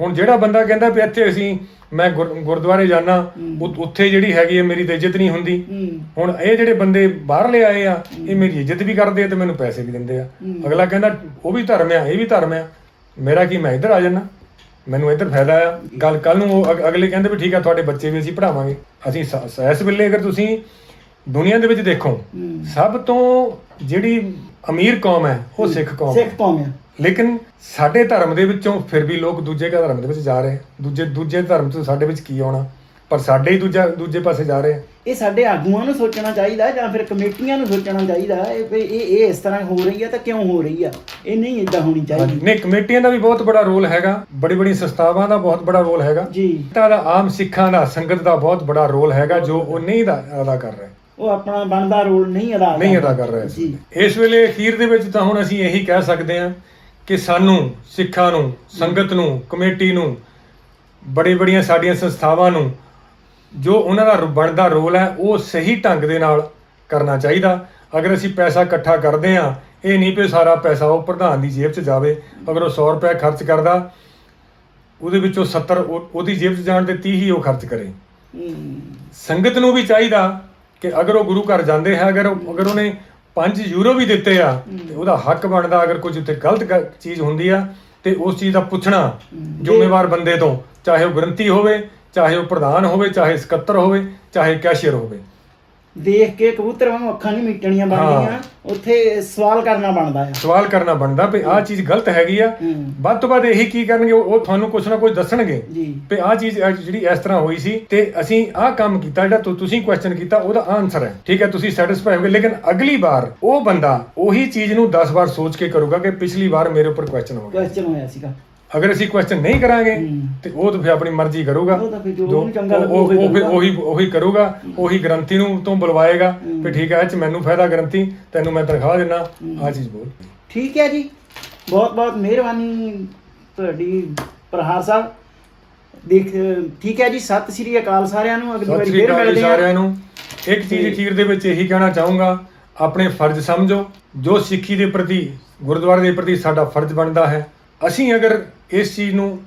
ਹੁਣ ਜਿਹੜਾ ਬੰਦਾ ਕਹਿੰਦਾ ਵੀ ਇੱਥੇ ਅਸੀਂ ਮੈਂ ਗੁਰ- ਗੁਰਦੁਆਰੇ ਜਾਣਾ। ਉੱਥੇ ਜਿਹੜੀ ਹੈਗੀ ਹੈ ਮੇਰੀ ਤਾਂ ਇੱਜ਼ਤ ਨਹੀਂ ਹੁੰਦੀ। ਹੁਣ ਇਹ ਜਿਹੜੇ ਬੰਦੇ ਬਾਹਰਲੇ ਆਏ ਆ ਇਹ ਮੇਰੀ ਇੱਜ਼ਤ ਵੀ ਕਰਦੇ ਆ ਤੇ ਮੈਨੂੰ ਪੈਸੇ ਵੀ ਦਿੰਦੇ ਆ। ਅਗਲਾ ਕਹਿੰਦਾ ਉਹ ਵੀ ਧਰਮ ਆ ਇਹ ਵੀ ਧਰਮ ਆ। ਮੇਰਾ ਕੀ ਮੈਂ ਇੱਧਰ ਆ ਜਾਣਾ ਮੈਨੂੰ ਇੱਧਰ ਫਾਇਦਾ ਆ। ਗੱਲ ਕੱਲ ਨੂੰ ਉਹ ਅਗ- ਅਗਲੇ ਕਹਿੰਦੇ ਵੀ ਠੀਕ ਆ ਤੁਹਾਡੇ ਬੱਚੇ ਵੀ ਅਸੀਂ ਪੜਾਵਾਂਗੇ ਅਸੀਂ ਇਸ ਵੇਲੇ ਅਗਰ ਤੁਸੀਂ ਦੁਨੀਆ ਦੇ ਵਿੱਚ ਦੇਖੋ ਸਭ ਤੋਂ ਜਿਹੜੀ ਅਮੀਰ ਕੌਮ ਹੈ ਉਹ ਸਿੱਖ ਕੌਮ ਹੈ। ਸਿੱਖ ਕੌਮ ਆ ਲੇਕਿਨ ਸਾਡੇ ਧਰਮ ਦੇ ਵਿੱਚੋਂ ਫਿਰ ਵੀ ਲੋਕ ਦੂਜੇ ਧਰਮ ਦੇ ਵਿੱਚ ਜਾ ਰਹੇ ਦੂਜੇ ਦੂਜੇ ਧਰਮ ਤੋਂ ਸਾਡੇ ਵਿੱਚ ਕੀ ਆਉਣਾ? ਪਰ ਸਾਡੇ ਹੀ ਦੂਜਾ ਦੂਜੇ ਪਾਸੇ ਜਾ ਰਹੇ। ਇਹ ਸਾਡੇ ਆਗੂਆਂ ਨੂੰ ਸੋਚਣਾ ਚਾਹੀਦਾ ਜਾਂ ਫਿਰ ਕਮੇਟੀਆਂ ਨੂੰ ਸੋਚਣਾ ਚਾਹੀਦਾ ਇਹ ਵੀ ਇਹ ਇਹ ਇਸ ਤਰ੍ਹਾਂ ਹੋ ਰਹੀ ਆ ਤਾਂ ਕਿਉਂ ਹੋ ਰਹੀ ਆ? ਇਹ ਨਹੀਂ ਇਦਾਂ ਹੋਣੀ ਚਾਹੀਦੀ। ਨੇ ਕਮੇਟੀਆਂ ਦਾ ਵੀ ਬਹੁਤ ਬੜਾ ਰੋਲ ਹੈਗਾ। ਬੜੀ ਬੜੀ ਸੰਸਥਾਵਾਂ ਦਾ ਬਹੁਤ ਬੜਾ ਰੋਲ ਹੈਗਾ। ਜੀ। ਤਾਂ ਦਾ ਆਮ ਸਿੱਖਾਂ ਦਾ ਸੰਗਤ ਦਾ ਬਹੁਤ ਬੜਾ ਰੋਲ ਹੈਗਾ ਜੋ ਉਹ ਨਹੀਂ ਦਾ ਅਦਾ ਕਰ ਰਹੇ। ਉਹ ਆਪਣਾ ਬਣਦਾ ਰੋਲ ਨਹੀਂ ਅਦਾ ਨਹੀਂ ਅਦਾ ਕਰ ਰਹੇ ਜੀ। ਇਸ ਵੇਲੇ ਅਖੀਰ ਦੇ ਵਿੱਚ ਤਾਂ ਹੁਣ ਅਸੀਂ ਇਹੀ ਕਹਿ ਸਕਦੇ ਹਾਂ ਕਿ ਸਾਨੂੰ ਸਿੱਖਾਂ ਨੂੰ ਸੰਗਤ ਨੂੰ ਕਮੇਟੀ ਨੂੰ ਬੜੀ ਬੜੀਆਂ ਸਾਡੀਆਂ ਸੰਸਥਾਵਾਂ ਨੂੰ ਜੋ ਉਹਨਾਂ ਦਾ ਬਣਦਾ ਰੋਲ ਹੈ ਉਹ ਸਹੀ ਢੰਗ ਦੇ ਨਾਲ ਕਰਨਾ ਚਾਹੀਦਾ। ਅਗਰ ਅਸੀਂ ਪੈਸਾ ਇਕੱਠਾ ਕਰਦੇ ਹਾਂ ਇਹ ਨਹੀਂ ਪਏ ਸਾਰਾ ਪੈਸਾ ਉਹ ਪ੍ਰਧਾਨ ਦੀ ਜੇਬ 'ਚ ਜਾਵੇ ਅਗਰ ਉਹ 100 ਰੁਪਏ ਖਰਚ ਕਰਦਾ ਉਹਦੇ ਵਿੱਚੋਂ 70 ਉਹ- ਉਹਦੀ ਜੇਬ 'ਚ ਜਾਣ ਦੇ 30 ਹੀ ਉਹ ਖਰਚ ਕਰੇ। ਸੰਗਤ ਨੂੰ ਵੀ ਚਾਹੀਦਾ ਕਿ ਅਗਰ ਉਹ ਗੁਰੂ ਘਰ ਜਾਂਦੇ ਹੈ ਅਗਰ ਅਗਰ ਉਹਨੇ 5 ਯੂਰੋ ਵੀ ਦਿੱਤੇ ਆ ਤੇ ਉਹਦਾ ਹੱਕ ਬਣਦਾ ਅਗਰ ਕੁਝ ਉੱਤੇ ਗਲਤ ਗ- ਚੀਜ਼ ਹੁੰਦੀ ਆ ਤੇ ਉਸ ਚੀਜ਼ ਦਾ ਪੁੱਛਣਾ ਜ਼ਿੰਮੇਵਾਰ ਬੰਦੇ ਤੋਂ ਚਾਹੇ ਉਹ ਗ੍ਰੰਥੀ ਹੋਵੇ ਚਾਹੇ ਉਹ ਪ੍ਰਧਾਨ ਹੋਵੇ ਚਾਹੇ ਸਕੱਤਰ ਹੋਵੇ ਚਾਹੇ ਕੈਸ਼ੀਅਰ ਹੋਵੇ। ਦੇਖ ਕੇ ਕਬੂਤਰ ਵਾਂਗੂ ਅੱਖਾਂ ਨਹੀਂ ਮੀਟਣੀਆਂ। ਬਣਦੀਆਂ ਉੱਥੇ ਸਵਾਲ ਕਰਨਾ ਬਣਦਾ ਆ। ਸਵਾਲ ਕਰਨਾ ਬਣਦਾ ਵੀ ਆਹ ਚੀਜ਼ ਗਲਤ ਹੈਗੀ ਆ। ਵੱਧ ਤੋਂ ਵੱਧ ਇਹੀ ਕੀ ਕਰਨਗੇ ਉਹ ਉਹ ਤੁਹਾਨੂੰ ਕੁਝ ਨਾ ਕੁਝ ਦੱਸਣਗੇ। ਵੀ ਆਹ ਚੀਜ਼ ਜਿਹੜੀ ਇਸ ਤਰ੍ਹਾਂ ਹੋਈ ਸੀ ਤੇ ਅਸੀਂ ਆਹ ਕੰਮ ਕੀਤਾ ਜਿਹੜਾ ਤੁ- ਤੁਸੀਂ ਕੁਐਸਚਨ ਕੀਤਾ ਉਹਦਾ ਆਨਸਰ ਹੈ। ਠੀਕ ਹੈ ਤੁਸੀਂ ਸੈਟੀਸਫਾਈ ਹੋਗੇ। ਲੇਕਿਨ ਅਗਲੀ ਵਾਰ ਉਹ ਬੰਦਾ ਉਹੀ ਚੀਜ਼ ਨੂੰ 10 ਵਾਰ ਸੋਚ ਕੇ ਕਰੂਗਾ ਕਿ ਪਿਛਲੀ ਵਾਰ ਮੇਰੇ ਉੱਪਰ ਕੁਐਸਚਨ ਹੋ ਗਿਆ। ਕੁਐਸਚਨ ਹੋਇਆ ਸੀਗਾ। ਅਗਰ ਅਸੀਂ ਕੁਐਸਚਨ ਨਹੀਂ ਕਰਾਂਗੇ। ਤੇ ਉਹ ਤਾਂ ਫਿਰ ਆਪਣੀ ਮਰਜ਼ੀ ਕਰੂਗਾ। ਉਹ ਤਾਂ ਫਿਰ ਜੋ ਜੋ- ਉਹਨੂੰ ਚੰਗਾ ਉਹ- ਲੱਗੂ ਉਹ ਉਹੀ ਉਹ ਫਿਰ। ਉਹੀ ਉਹੀ ਕਰੂਗਾ ਉਹੀ ਗਰੰਟੀ ਨੂੰ ਤੋਂ ਬੁਲਵਾਏਗਾ। ਵੀ ਠੀਕ ਹੈ ਇਹ ਚ ਮੈਨੂੰ ਫਾਇਦਾ ਗਰੰਟੀ ਤੈਨੂੰ ਮੈਂ ਤਨਖਾਹ ਦੇਣਾ ਆਹ ਚੀਜ਼ ਬੋਲ। ਠੀਕ ਹੈ ਜੀ। ਬਹੁਤ ਬਹੁਤ ਮਿਹਰਬਾਨੀ ਤੁਹਾਡੀ ਪ੍ਰਹਾਰ ਸਾਹਿਬ। ਦੇਖ ਠੀਕ ਹੈ ਜੀ ਸਤਿ ਸ੍ਰੀ ਅਕਾਲ ਸਾਰਿਆਂ ਨੂੰ ਅਗਲੀ ਵਾਰੀ ਫੇਰ ਮਿਲਦੇ ਸਾਰਿਆਂ ਹਾਂ ਨੂੰ। ਇੱਕ ਚੀਜ਼ ਅਖੀਰ ਦੇ ਵਿੱਚ ਇਹੀ ਕਹਿਣਾ ਚਾਹੂੰਗਾ ਆਪਣੇ ਫਰਜ਼ ਸਮਝੋ। ਜੋ ਸਿੱਖੀ ਦੇ ਪ੍ਰਤੀ ਗੁਰਦੁਆਰੇ ਦੇ ਪ੍ਰਤੀ ਸਾਡਾ ਫਰਜ਼ ਬਣਦਾ ਹੈ ਅਸੀਂ ਅਗਰ ਇਸ ਚੀਜ਼ ਨੂੰ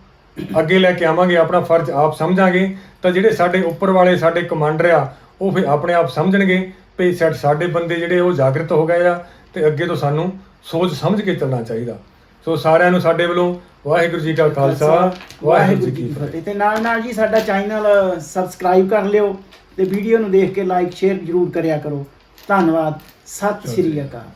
ਅੱਗੇ ਲੈ ਕੇ ਆਵਾਂਗੇ ਆਪਣਾ ਫਰਜ਼ ਆਪ ਸਮਝਾਂਗੇ ਤਾਂ ਜਿਹੜੇ ਸਾਡੇ ਉੱਪਰ ਵਾਲੇ ਸਾਡੇ ਕਮਾਂਡਰ ਆ ਉਹ ਫਿਰ ਆਪਣੇ ਆਪ ਸਮਝਣਗੇ ਵੀ ਸਾਡੇ ਬੰਦੇ ਜਿਹੜੇ ਉਹ ਜਾਗਰਤ ਹੋ ਗਏ ਆ ਤੇ ਅੱਗੇ ਤੋਂ ਸਾਨੂੰ ਸੋਚ ਸਮਝ ਕੇ ਚੱਲਣਾ ਚਾਹੀਦਾ। ਸੋ ਸਾਰਿਆਂ ਨੂੰ ਸਾਡੇ ਵੱਲੋਂ ਵਾਹਿਗੁਰੂ ਜੀ ਕਾ ਖਾਲਸਾ ਵਾਹਿਗੁਰੂ ਜੀ ਕੀ ਫਤਿਹ। ਫਤਿਹ। ਤੇ ਨਾਲ ਨਾਲ ਜੀ ਸਾਡਾ ਚੈਨਲ ਸਬਸਕ੍ਰਾਈਬ ਕਰ ਲਿਓ ਤੇ ਵੀਡੀਓ ਨੂੰ ਦੇਖ ਕੇ ਲਾਈਕ ਸ਼ੇਅਰ ਜ਼ਰੂਰ ਕਰਿਆ ਕਰੋ। ਧੰਨਵਾਦ। ਸਤਿ ਸ੍ਰੀ ਅਕਾਲ।